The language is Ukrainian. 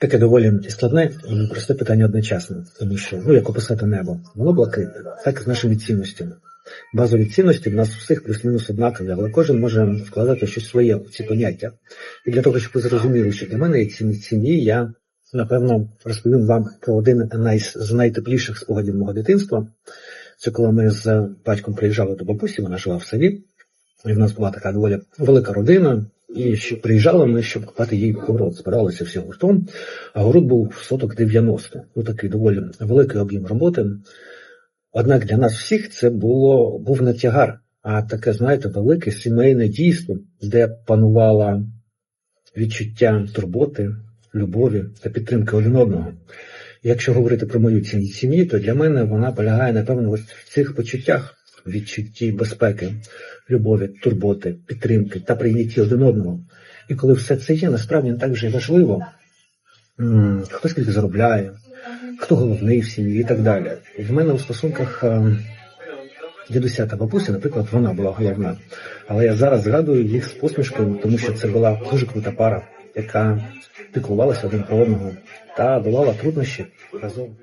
Таке доволі складне і просте питання одночасно, тому що ну як описати небо, воно блакитне, так і з нашими цінностями. Базові цінності в нас всіх плюс-мінус однакові, але кожен може вкладати щось своє в ці поняття. І для того, щоб ви зрозуміли, що для мене є ціні ціні, я напевно розповім вам про один з найтепліших спогадів мого дитинства. Це коли ми з батьком приїжджали до бабусі, вона жила в селі, і в нас була така доволі велика родина. І що приїжджали ми, щоб купати їй город. Збиралися всі гуртом, а город був соток 90. Ну такий доволі великий об'єм роботи. Однак для нас всіх це було був не тягар, а таке, знаєте, велике сімейне дійство, де панувала відчуття турботи, любові та підтримки один одного. Якщо говорити про мою сім'ю, то для мене вона полягає, напевно, ось в цих почуттях, відчутті безпеки, любові, турботи, підтримки та прийнятті один одного. І коли все це є, насправді не так вже важливо, хто скільки заробляє, хто головний в сім'ї і так далі. І в мене у стосунках е, дідуся та бабуся, наприклад, вона була головна. Але я зараз згадую їх з посмішкою, тому що це була дуже крута пара, яка піклувалася один про одного та долала труднощі разом.